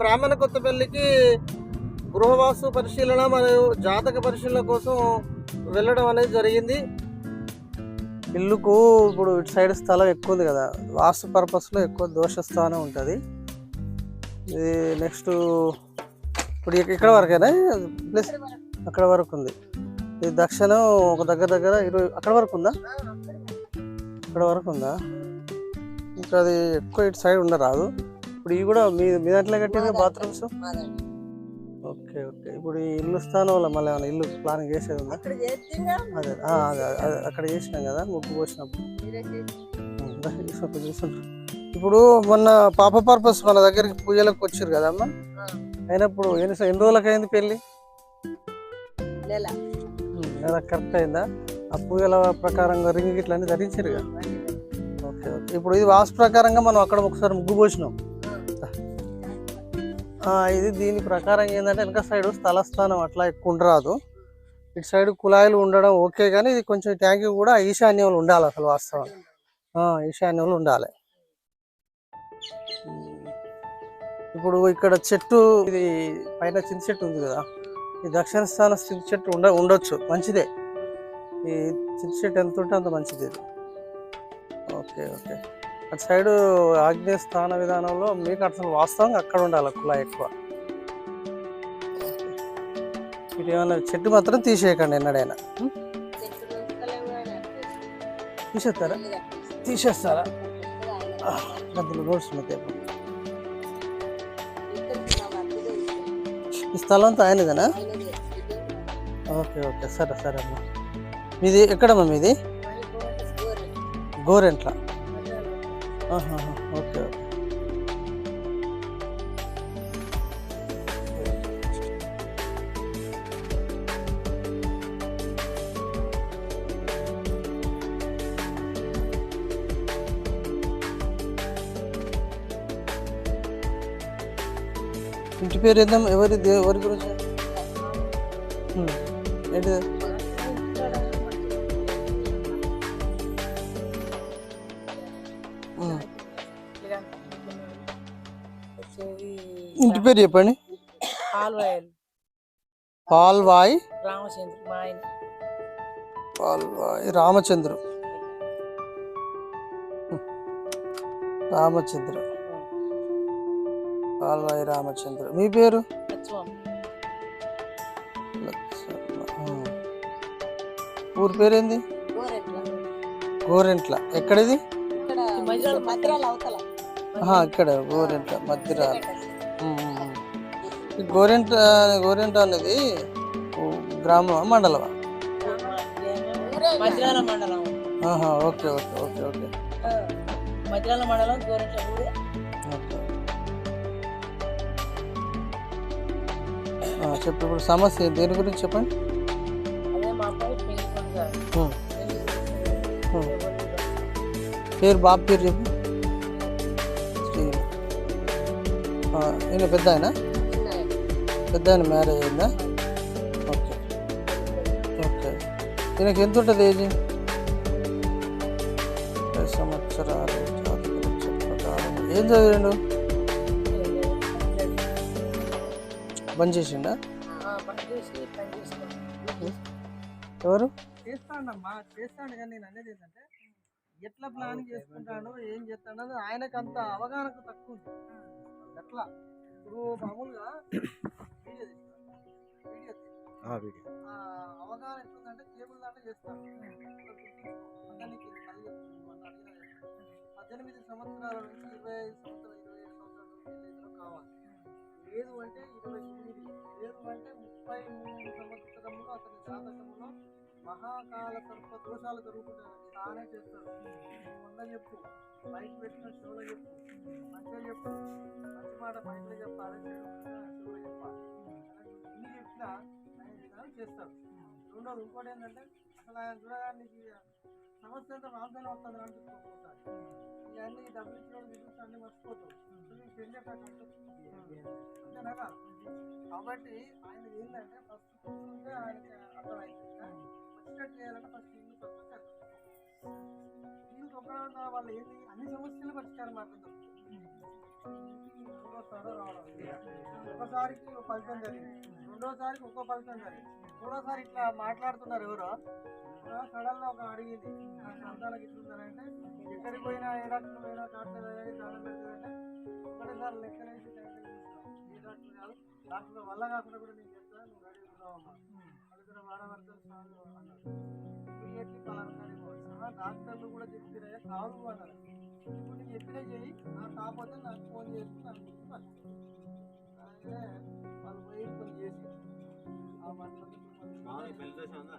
బ్రాహ్మణ కొత్తపల్లికి గృహవాసు పరిశీలన మరియు జాతక పరిశీలన కోసం వెళ్ళడం అనేది జరిగింది. ఇల్లుకు ఇప్పుడు ఇటు సైడ్ స్థలం ఎక్కువ ఉంది కదా. వాస్తు పర్పస్లో ఎక్కువ దోషస్థానం ఉంటుంది. ఇది నెక్స్ట్ ఇప్పుడు ఇక్కడ వరకేనా? ప్లస్ అక్కడ వరకు ఉంది. ఇది దక్షిణం ఒక దగ్గర దగ్గర ఇరవై అక్కడ వరకు ఉందా? అక్కడ వరకు ఉందా? ఇంకా అది ఎక్కువ ఇటు సైడ్ ఉండరాదు. ఇప్పుడు ఇవి కూడా మీ మీ దాంట్లో కట్టింది బాత్రూమ్స్? Okay okay. ఇప్పుడు ఈ ఇల్లు స్థానంలో మళ్ళీ ఏమైనా ఇల్లు ప్లాన్ చేసేది ఉందా? అదే అదే అదే అక్కడ చేసినాం కదా ముగ్గు పోసినప్పుడు. ఇప్పుడు మొన్న పాప పర్పస్ మన దగ్గరికి పూజలకు వచ్చారు కదమ్మా అయినప్పుడు ఎన్ని ఎన్ని రోజులకి అయింది పెళ్ళి? నెల. నెల కరెక్ట్ అయిందా? ఆ పూజల ప్రకారంగా రింగ్ ఇట్లా అన్ని ధరించారు కదా ఓకే ఓకే. ఇప్పుడు ఇది వాస్తు ప్రకారంగా మనం అక్కడ ఒకసారి ముగ్గు పోసినాం. ఇది దీని ప్రకారం ఏంటంటే వెనక సైడ్ స్థలస్థానం అట్లా ఎక్కువ ఉండరాదు. ఇటు సైడ్ కుళాయిలు ఉండడం ఓకే కానీ ఇది కొంచెం ట్యాంక్ కూడా ఈశాన్యంలో ఉండాలి అసలు వాస్తవం. ఆ, ఈశాన్యంలో ఉండాలి. ఇప్పుడు ఇక్కడ చెట్టు ఇది పైన చింత చెట్టు ఉంది కదా. ఈ దక్షిణ స్థానం చింత చెట్టు ఉండ ఉండొచ్చు మంచిదే. ఈ చింత చెట్టు ఎంత ఉంటే అంత మంచిది ఇది. Okay okay. అటు సైడ్ ఆగ్నేయ స్థాన విధానంలో మీకు అసలు వాస్తవంగా అక్కడ ఉండాలి కుళాయి ఎక్కువ ఓకే. ఇటు ఏమన్నా చెట్టు మాత్రం తీసేయకండి ఎన్నడైనా తీసేస్తారా. తీసేస్తారా భర్తదే ఇష్టం. ఈ స్థలం అంతా ఆయనదేనా ఆయనదే. ఇదే. ఓకే ఓకే సరే సరే అమ్మా మీది ఎక్కడమ్మా మీది. గోరెంట్ల ఆహాహా, ఓకే ఓకే ఇంటి పేరు ఏందమ్మా ఎవరి దే- ఎవరి గురించి ఉమ్, ఏంటిది ఇంటి పేరు చెప్పండి. పాల్వాయ్. రామచంద్ర మా ఆయన. పాల్వాయ్ రామచంద్రు. రామచంద్ర. పాల్వాయి రామచంద్ర. మీ పేరు. ఊరి పేరేంది? గోరెట్ల. గోరెంట్ల. ఎక్కడిది? ఇక్కడ గోరెంట్ల మధ్యరాల గోరెంట గోరెంట అనేది ఓ గ్రామమా మండలమా? Okay okay okay okay. Madhyala మండలం గోరెట్ల ఊరే. ఓకే. ఆ, చెప్పు ఇప్పుడు సమస్య దేని గురించి చెప్పండి. పేరు బాబు పేరు చెప్పు. ఈయన పెద్ద ఆయన పెద్ద ఆయన మ్యారేజ్ అయిందా? ఓకే. ఓకే. ఈయనకి ఎంత ఉంటుంది ఏజ్ సంవత్సరాలు ప్రకారం. ఏం చదివాడు? బంద్ చేసిండా? పని చేసి పని చేసుకోండి ఎవరు? చేస్తాడమ్మా చేస్తాడు కానీ నేను అనేది ఏంటంటే ఎట్లా ప్లాన్ చేసుకుంటాడో ఏం చేస్తాడో అది ఆయనకు అంత అవగాహన తక్కువ ఎట్లా ఇప్పుడు మామూలుగా వీడియో అవగాహన ఎట్లుందంటే కేబుల్ దాంట్లో చెప్తాను. పద్దెనిమిది సంవత్సరాల నుంచి ఇరవై ఐదు సంవత్సరాలు ఇరవై ఐదు సంవత్సరాల వరకు కావాలి. లేదు అంటే ఇరవై తొమ్మిది లేదు అంటే ముప్పై మూడు సంవత్సరములు అతని జాతకంలో మహాకాల సర్ప దోషాలు జరుగుతుంటాయి తానే చేస్తాడు వంద చెప్పు. బయట పెట్టిన షోలో చెప్పు. మాట బయటలో చెప్పాలి చెడు చెప్పాలి. ఎన్ని చెప్పినా ఆయన విధానం చేస్తాడు. రెండోది ఇంకోటి ఏంటంటే అసలు ఆయన చూడగానే సమస్య అంతా రాజధాని వస్తుంది అనిపిస్తుంటారు ఇవన్నీ డబ్బులు ఇచ్చిన విధులు అన్ని మర్చిపోతాం నీకు పెళ్ళి అంతేనా కాబట్టి ఆయన ఏంటంటే ఫస్ట్ కూర్చుంటే ఆయనకి అర్థమైంది. వచ్చినట్టు చేయాలంటే ఫస్ట్ ఇల్లు తొక్కచ్చు ఇల్లు తొక్కడం వల్ల ఏంటి? అన్ని సమస్యలు పరిష్కారం మార్గం వస్తాడో రావడం ఒకసారికి ఒక ఫలితం జరిగింది. రెండోసారికి ఒక్కో ఫలితం జరిగింది. మూడోసారి ఇట్లా మాట్లాడుతున్నారు ఎవరో సడన్గా ఒక అడిగింది. నా సంతానకి ఇట్లున్నారంటే ఎక్కడికి పోయినా ఏ డాక్టర్ పోయినా డాక్టర్ కానీ దానం పెడుతుందంటే ఒకటేసారి లెక్క వేసి టైటిల్ డాక్టర్ కాదు డాక్టర్ వల్ల కాకుండా కూడా నేను చెప్తాను నువ్వు రెడీ ఉన్నావమ్మా అడుగుతున్న వాడవర్తలు సాగు అన్నారు ఇమీడియట్లీ పలానా డాక్టర్లు కూడా చెప్తున్నాయా కాదు అన్నారు. ఇప్పుడు నేను చెప్పినా చేయి నాకు కాకపోతే నాకు ఫోన్ చేసి నాకు. అలాగే వాళ్ళు పోయి కొన్ని చేసి ఆ బట్టలు మామూలుగా పెళ్ళి దోశ ఉందా?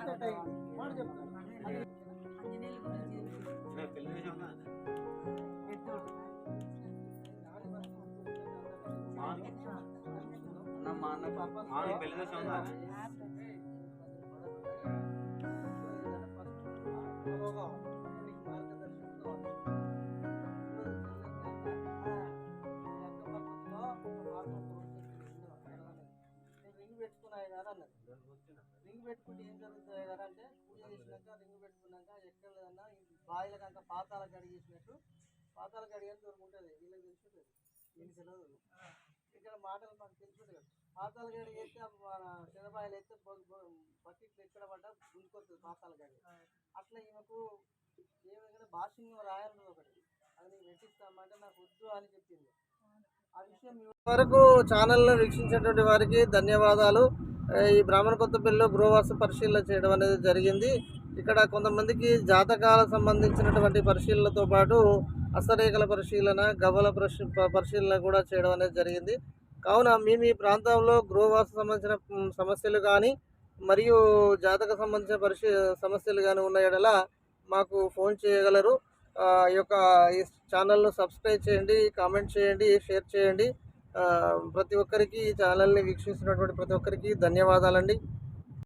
సెట్ అయింది. పెట్టుకుంటే ఏం జరుగుతుంది కదా అంటే పూజ చేసినాక రింగు పెట్టుకున్నాక ఎక్కడ లేదన్నా బాయిల కనుక పాతాల గడి చేసినట్టు పాతాల గడి అని దొరుకుంటుంది వీళ్ళకి తెలుసుంటుంది వీళ్ళకి తెలియదు. ఇక్కడ మాటలు మాకు తెలుసుంటుంది కదా. పాతాల గడి వేస్తే మన శనబాయిలు అయితే బకెట్లు ఎక్కడ పడ్డా గుంజుకొస్తుంది పాతాల గడి. అట్లా ఈమెకు ఏమైనా భాషింగ్ రాయాలి ఒకటి. అది నీకు పెట్టిస్తామంటే నాకు వద్దు అని చెప్పింది. ఆ విషయం వరకు ఛానల్ను వీక్షించేటువంటి వారికి ధన్యవాదాలు. ఈ బ్రాహ్మణ కొత్తపల్లిలో గృహవాస పరిశీలన చేయడం అనేది జరిగింది. ఇక్కడ కొంతమందికి జాతకాలకు సంబంధించినటువంటి పరిశీలనతో పాటు అసరేఖల పరిశీలన గవ్వల పరిశీలన కూడా చేయడం అనేది జరిగింది. కావున మీ మీ ప్రాంతంలో గృహవాస సంబంధించిన సమస్యలు కానీ మరియు జాతక సంబంధించిన పరిశీ సమస్యలు కానీ ఉన్న ఎడల మాకు ఫోన్ చేయగలరు. ఈ యొక్క ఈ ఛానల్ను సబ్స్క్రైబ్ చేయండి కామెంట్ చేయండి షేర్ చేయండి. ప్రతి ఒక్కరికి ఈ ఛానల్ని వీక్షిస్తున్నటువంటి ప్రతి ఒక్కరికి ధన్యవాదాలండి.